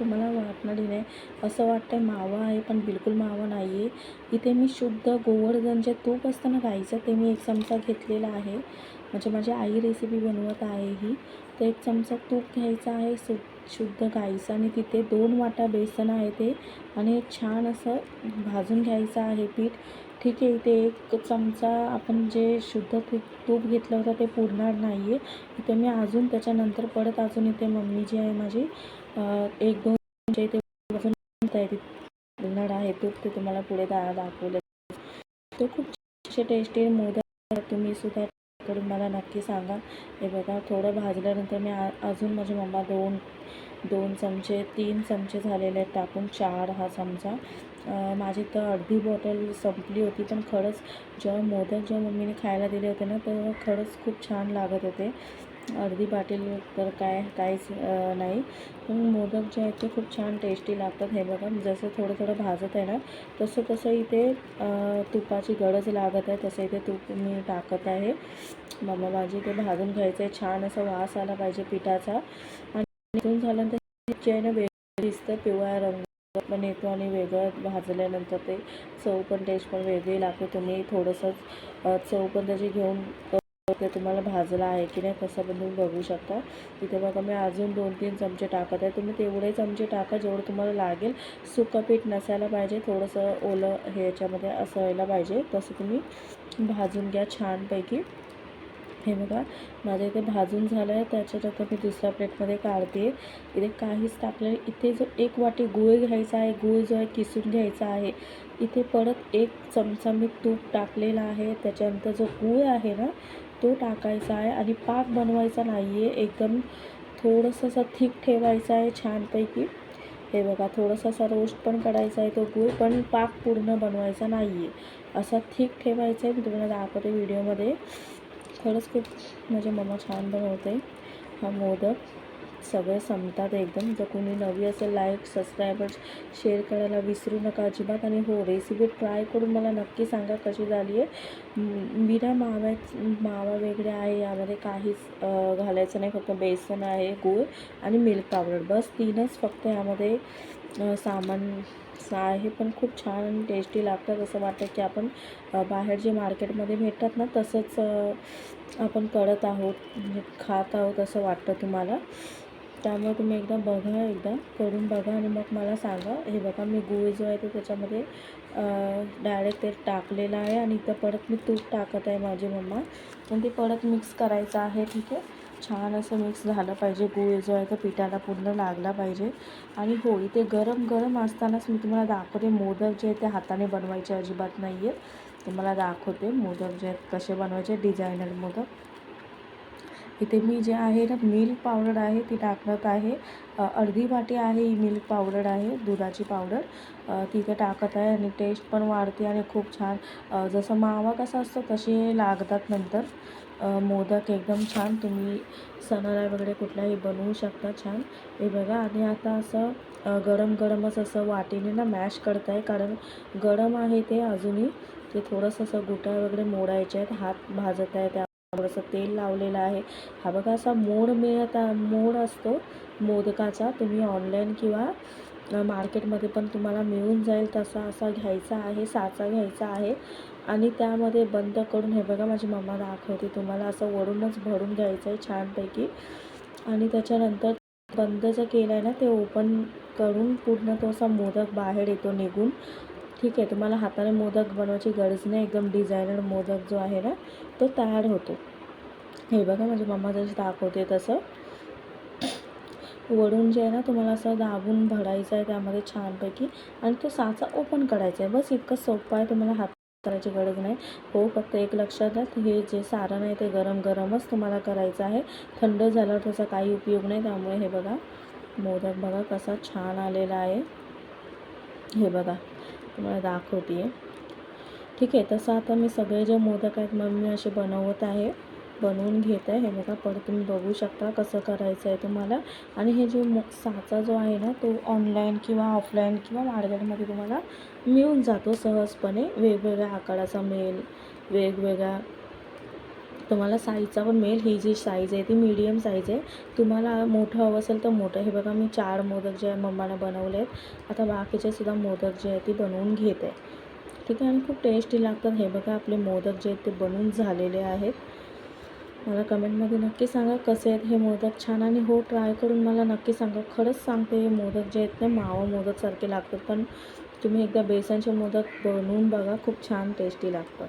तुम्हाला वाटणारी नाही. असं वाटतंय मावा आहे पण बिलकुल मावा नाही आहे इथे मी शुद्ध गोवर्धन जे तूप असतं ना गाईचं ते मी एक चमचा घेतलेला आहे. म्हणजे माझी आई रेसिपी बनवत आहे ही. तर एक चमचा तूप घ्यायचा आहे सु शुद्ध गाईचं. आणि तिथे दोन वाटा बेसन आहे ते. आणि छान असं भाजून घ्यायचं आहे पीठ. ठीक आहे इथे एक चमचा आपण जे शुद्ध तूप तूप घेतलं होतं ते पुरणार नाही आहे इथे मी अजून त्याच्यानंतर परत अजून इथे मम्मी जी आहे माझी एक दोन चमचे इथे अजून पुरणार आहे तूप ते तुम्हाला पुढे दा दाखवलं. तो खूप असे टेस्टी मोदक तुम्ही सुद्धा करून मला नक्की सांगा. हे बघा थोडं भाजल्यानंतर मी आ अजून माझी मम्मा दोन दोन चमचे तीन चमचे झालेले आहेत. टाकून चार हा चमचा. माझी तर अर्धी बॉटल संपली होती पण खरंच जेव्हा मोदक जेव्हा मम्मीने खायला दिले होते ना तेव्हा खरंच खूप छान लागत होते. अर्धी बाटील तर काय काहीच नाही. पण मोदक जे आहेत ते खूप छान टेस्टी लागतात हे बघा. जसं थोडं थोडं भाजत आहे ना तसं तसं इथे तुपाची गरज लागत आहे. तसं इथे तूप मी टाकत आहे. मम्मा माझी ते भाजून घ्यायचं आहे. छान असा वास आला पाहिजे पिठाचा. आणि भाजून झाल्यानंतर जे आहे ना वेगळं दिसतं पिवळा रंग पण येतो आणि वेगळं भाजल्यानंतर ते चव पण टेस्ट पण वेगळी लागते. तुम्ही थोडंसं चव पण त्याची घेऊन ते तुम्हाला भाजला आहे की नाही कसं पण तुम्ही बघू शकता. तिथे बघा मी अजून दोन तीन चमचे टाकत आहे. तुम्ही तेवढे चमचे टाका जेवढं तुम्हाला लागेल. सुकं पीठ नसायला पाहिजे. थोडंसं ओलं हे याच्यामध्ये असं व्हायला पाहिजे. तसं तुम्ही भाजून घ्या छानपैकी. हे बघा. माझ्या इथे भाजून झालं आहे. त्याच्यात मी दुसऱ्या प्लेटमध्ये काढते. इथे काहीच टाकलं इथे जो एक वाटी गूळ घ्यायचा आहे गूळ जो आहे किसून घ्यायचा आहे. इथे परत एक चमचा मी तूप टाकलेला आहे. त्याच्यानंतर जो गूळ आहे ना तो टाकायचा आहे. आणि पाक बनवायचा नाही आहे एकदम थोडंसं असं थिक ठेवायचा आहे छानपैकी. हे बघा थोडंसं असा रोस्ट पण काढायचा आहे तो गूळ पण पाक पूर्ण बनवायचा नाही आहे असा थिक ठेवायचा आहे. मी तुम्हाला दाखवते व्हिडिओमध्ये खरंच खूप म्हणजे मम्मा छान बनवते. हा मोदक सगळे संपतात एकदम. जर कोणी नवी असेल लाईक सबस्क्रायबर शेअर करायला विसरू नका अजिबात. आणि हो रेसिपी ट्राय करून मला नक्की सांगा कशी झाली आहे. बिना माव्या मावा वेगळे आहे. यामध्ये काहीच घालायचं नाही. फक्त बेसन आहे गूळ आणि मिल्क पावडर बस तीनच फक्त यामध्ये सामान आहे. पण खूप छान आणि टेस्टी लागतात असं वाटतं की आपण बाहेर जे मार्केटमध्ये भेटतात ना तसंच आपण करत आहोत म्हणजे खात आहोत असं वाटतं तुम्हाला. त्यामुळे तुम्ही एकदा बघा एकदा करून बघा आणि मग मला सांगा. हे बघा मी गूळ जो आहे तो त्याच्यामध्ये डायरेक्ट ते टाकलेलं आहे आणि इथं परत मी तूप टाकत आहे माझी मम्मा. पण ते परत मिक्स करायचं आहे ठीक आहे. छान असं मिक्स झालं पाहिजे. गूळ जो आहे तो पिठाला पूर्ण लागला पाहिजे. आणि हो इथे गरम गरम असतानाच मी तुम्हाला दाखवते. मोदक जे आहे ते हाताने बनवायचे अजिबात नाही आहेत तुम्हाला दाखवते मोदक जे आहेत कसे बनवायचे. डिझायनर मोदक. इथे मी जे आहे ना मिल्क पावडर आहे ती टाकत आहे. अर्धी वाटी आहे ही मिल्क पावडर आहे दुधाची पावडर तिथे टाकत आहे आणि टेस्ट पण वाढते आणि खूप छान. जसं मावा कसा असतो तसे लागतात नंतर. मोदक एकदम छान तुम्ही सणाला वगैरे कुठलाही बनवू शकता छान. हे बघा आणि आता असं गरम गरमच असं वाटीने ना मॅश करत आहे कारण गरम आहे ते अजूनही. ते थोडंसं असं गुटा वगैरे मोडायचे आहेत. हात भाजत आहे त्या थोडंसं तेल लावलेलं आहे. हा बघा असा मोड मिळत मोड असतो मोदकाचा. तुम्ही ऑनलाईन किंवा मार्केटमध्ये पण तुम्हाला मिळून जाईल तसा असा घ्यायचा आहे साचा घ्यायचा आहे. आणि त्यामध्ये बंद करून हे बघा माझी मम्मा दाखवते तुम्हाला असं वरूनच भरून घ्यायचं आहे छानपैकी. आणि त्याच्यानंतर बंद जर केलं आहे ना ते ओपन करून पूर्ण तो असा मोदक बाहेर येतो निघून. ठीक आहे तुम्हाला हाताने मोदक बनवायची गरज नाही एकदम डिझायनर मोदक जो आहे ना तो तयार होतो. हे बघा माझी मम्मा जसं दाखवते तसं. वडून जे आहे ना तुम्हाला असं दाबून भरायचं आहे त्यामध्ये छानपैकी आणि तो साचा ओपन करायचा आहे. बस इतकं सोपं आहे तुम्हाला हात करायची गरज नाही. हो फक्त एक लक्षात द्या हे जे सारण आहे ते गरम गरमच तुम्हाला करायचं आहे. थंड झाल्यावर त्याचा काही उपयोग नाही त्यामुळे हे बघा मोदक बघा कसा छान आलेला आहे. हे बघा तुम्हाला दाखवते आहे ठीक आहे तसं आता मी सगळे जे मोदक आहेत मग मी असे बनवत आहे. बनवून घेत आहे. हे बघा परत तुम्ही बघू शकता कसं करायचं आहे तुम्हाला. आणि हे जो मो साचा जो आहे ना तो ऑनलाईन किंवा ऑफलाईन किंवा मार्केटमध्ये तुम्हाला मिळून जातो सहजपणे. वेगवेगळ्या आकाराचा मिळेल वेगवेगळ्या तुम्हाला साईजचा पण मिळेल ही जी साईज आहे ती मीडियम साईज आहे. तुम्हाला मोठं हवं असेल तर मोठं. हे बघा मी चार मोदक जे आहे मम्मानं बनवले आहेत. आता बाकीचे सुद्धा मोदक जे आहे ती बनवून घेते. ठीक आहे आणि खूप टेस्टी लागतात. हे बघा आपले मोदक जे आहेत ते बनवून झालेले आहेत. मला कमेंटमध्ये नक्की सांगा कसे आहेत हे मोदक. छान आणि हो ट्राय करून मला नक्की सांगा. खरंच सांगते हे मोदक जे आहेत ते मावा मोदकसारखे लागतात पण तुम्ही एकदा बेसनचे मोदक बनवून बघा खूप छान टेस्टी लागतात.